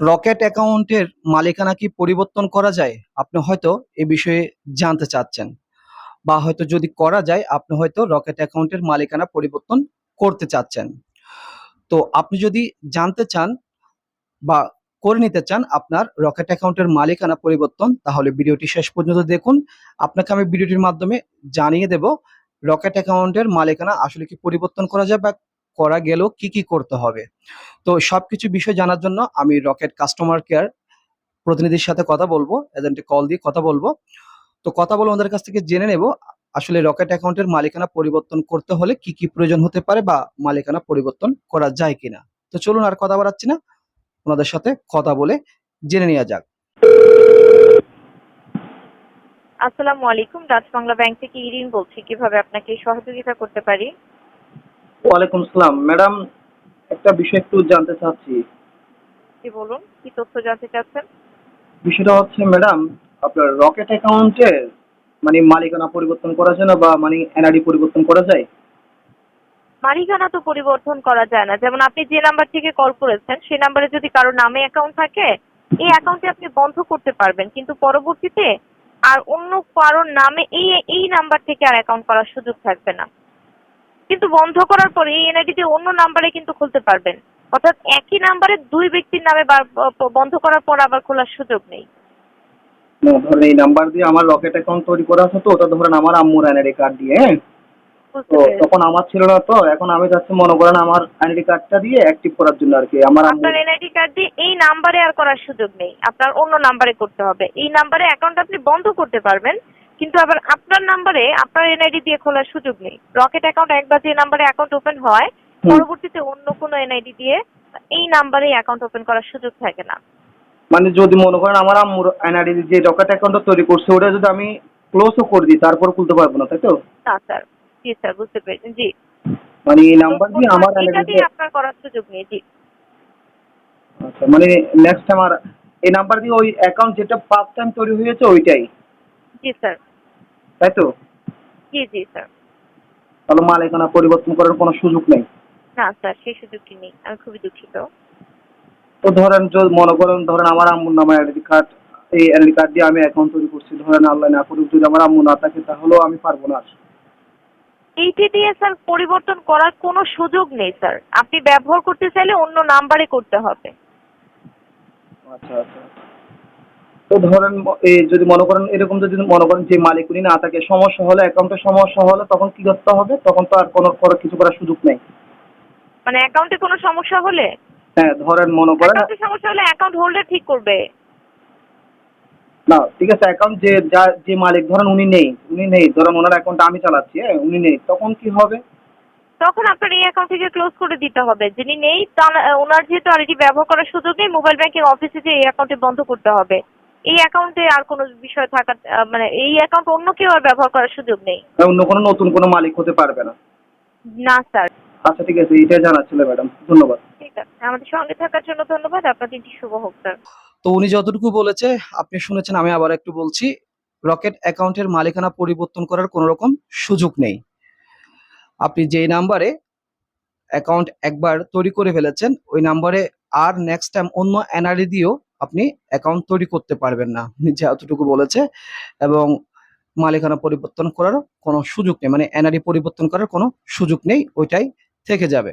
Rocket অ্যাকাউন্টের মালিকানা কি পরিবর্তন করা যায়? আপনি হয়তো এ বিষয়ে জানতে চাচ্ছেন। বা হয়তো যদি করা যায়, আপনি হয়তো রকেট অ্যাকাউন্টের মালিকানা পরিবর্তন করতে চাচ্ছেন। তো আপনি যদি জানতে চান বা করে নিতে চান আপনার রকেট অ্যাকাউন্টের মালিকানা পরিবর্তন, তাহলে ভিডিওটি শেষ পর্যন্ত দেখুন। আপনাকে আমি ভিডিওটির মাধ্যমে জানিয়ে দেব রকেট অ্যাকাউন্টের মালিকানা আসলে কি পরিবর্তন করা যায় বা করা গেলেও কি কি করতে হবে? তো সবকিছু বিষয় জানার জন্য আমি রকেট কাস্টমার কেয়ার প্রতিনিধির সাথে কথা বলব এজেন্টে কল দিয়ে কথা বলব। তো কথা বলে ওদের কাছ থেকে জেনে নেব, আসলে রকেট অ্যাকাউন্টের মালিকানা পরিবর্তন করতে হলে কি কি প্রয়োজন হতে পারে বা মালিকানা পরিবর্তন করা যায় কিনা। তো চলুন আর কথা বাড়াচ্ছি না, ওনাদের সাথে কথা বলে জেনে নেওয়া যাক। আসসালামু আলাইকুম, ডাচ বাংলা ব্যাংক থেকে ইরিন বলছি। কীভাবে আপনাকে সহযোগিতা করতে পারি? ওয়ালাইকুম সালাম ম্যাডাম একটা বিষয় একটু জানতে চাচ্ছি। কি বলুন কি তথ্য জানতে চাচ্ছেন? বিষয়টা হচ্ছে ম্যাডাম আপনার রকেট অ্যাকাউন্টের মানে মালিকানা পরিবর্তন করা যায় না বা মানে এনআইডি পরিবর্তন করা যায়? মালিকানা তো পরিবর্তন করা যায় না। যেমন আপনি যে নাম্বার থেকে কল করেছেন সেই নাম্বারে যদি কারও নামে অ্যাকাউন্ট থাকে এই অ্যাকাউন্টে আপনি বন্ধ করতে পারবেন। কিন্তু পরবর্তীতে আর অন্য কারোর নামে এই এই নাম্বার থেকে আর অ্যাকাউন্ট করার সুযোগ থাকবে না। কিন্তু বন্ধ করার পরে এই এনআইডি দিয়ে অন্য নাম্বারে কিন্তু খুলতে পারবেন। অর্থাৎ একই নাম্বারে দুই ব্যক্তির নামে বন্ধ করার পর আবার খোলার সুযোগ নেই। ধরেন এই নাম্বার দিয়ে আমার রকেট অ্যাকাউন্ট তৈরি করা আছে তো ওটা ধরেন আমার আম্মুর এনআইডি কার্ড দিয়ে হ্যাঁ? তো তখন আমার ছিল না তো এখন আমি যাচ্ছি মনে করেন আমার আইডি কার্ডটা দিয়ে অ্যাক্টিভ করার জন্য আর কি আমার আপনার এনআইডি কার্ড দিয়ে এই নাম্বারে আর করার সুযোগ নেই। আপনার অন্য নাম্বারে করতে হবে। এই নাম্বারে অ্যাকাউন্ট আপনি বন্ধ করতে পারবেন। কিন্তু আবার আপনার নাম্বারে আপনার এনআইডি দিয়ে খোলার সুযোগ নেই। রকেট অ্যাকাউন্ট একবার যে নাম্বারে অ্যাকাউন্ট ওপেন হয় পরবর্তীতে অন্য কোনো এনআইডি দিয়ে এই নাম্বারে অ্যাকাউন্ট ওপেন করার সুযোগ থাকে না। মানে যদি মনে করেন আমার আম্মুর এনআইডি যে রকেট অ্যাকাউন্টটা তৈরি করছে ওটা যদি আমি ক্লোজও করে দিই তারপর খুলতে পারব না তাই তো? না স্যার জি স্যার বুঝতে পেরেছেন। জি। মানে এই নাম্বার দিয়ে আমার এনআইডি দিয়ে আপনার করার সুযোগ নেই জি। আচ্ছা মানে নেক্সট আমার এই নাম্বার দিয়ে ওই অ্যাকাউন্ট যেটা ফার্স্ট টাইম তৈরি হয়েছে ওইটাই? জি স্যার তাই তো? জি জি স্যার। তাহলে মালিকানা পরিবর্তন করার কোনো সুযোগ নেই? না স্যার সেই সুযোগটি নেই। আমি খুবই দুঃখিত। তো ধরেন মনে করেন ধরেন আমার আম্মুর নামে আইডি কার্ড এই আইডি কার্ড দিয়ে আমি অ্যাকাউন্ট তৈরি করছি। ধরেন আল্লাহ না করুক যদি আমার আম্মু না থাকে তাহলেও আমি পারব না। এইটি দিয়ে স্যার পরিবর্তন করার কোনো সুযোগ নেই স্যার। আপনি ব্যবহার করতে চাইলে অন্য নাম্বারে করতে হবে। আচ্ছা আচ্ছা। তো ধরেন যদি মনে করেন এরকম যদি মনে করেন যে মালিক উনি না থাকে সমস্যা হলে অ্যাকাউন্টের সমস্যা হলে তখন কি করতে হবে? তখন তো আর কোনো কিছু করার সুযোগ নেই। মানে অ্যাকাউন্টে কোনো সমস্যা হলে? হ্যাঁ ধরেন মনে করেন অ্যাকাউন্টে সমস্যা হলে অ্যাকাউন্ট হোল্ডার ঠিক করবে। না ঠিক আছে অ্যাকাউন্ট যে যা যে মালিক ধরেন উনি নেই উনি নেই ধরেন ওনার অ্যাকাউন্ট আমি চালাচ্ছি হ্যাঁ উনি নেই তখন কি হবে? তখন আপনার এই অ্যাকাউন্ট থেকে ক্লোজ করে দিতে হবে। যিনি নেই তার ওনার যেহেতু আর এটি ব্যবহার করার সুযোগ নেই মোবাইল ব্যাংকিং অফিসে যে এই অ্যাকাউন্টে বন্ধ করতে হবে। এই অ্যাকাউন্টে আর কোনো বিষয় থাকা মানে এই অ্যাকাউন্ট অন্য কেউ আর ব্যবহার করার সুযোগ নেই। অন্য কোনো নতুন কোনো মালিক হতে পারবে না। না স্যার। আচ্ছা ঠিক আছে এটাই জানার ছিল ম্যাডাম। ধন্যবাদ। ঠিক আছে আমাদের সঙ্গে থাকার জন্য ধন্যবাদ। আপনার দিনটি শুভ হোক স্যার। তো উনি যতটুকু বলেছে আপনি শুনেছেন আমি আবার একটু বলছি রকেট অ্যাকাউন্টের মালিকানা পরিবর্তন করার কোনো রকম সুযোগ নেই। আপনি যেই নাম্বারে অ্যাকাউন্ট একবার তৈরি করে ফেলেছেন, ওই নাম্বারে আর নেক্সট টাইম অন্য এনআরই দিয়েও আপনি অ্যাকাউন্ট তৈরি করতে পারবেন না। নিজে এতটুকু বলেছে এবং মালিকানা পরিবর্তন করার কোনো সুযোগ নেই মানে এনআরই পরিবর্তন করার কোনো সুযোগ নেই, ওইটাই থেকে যাবে।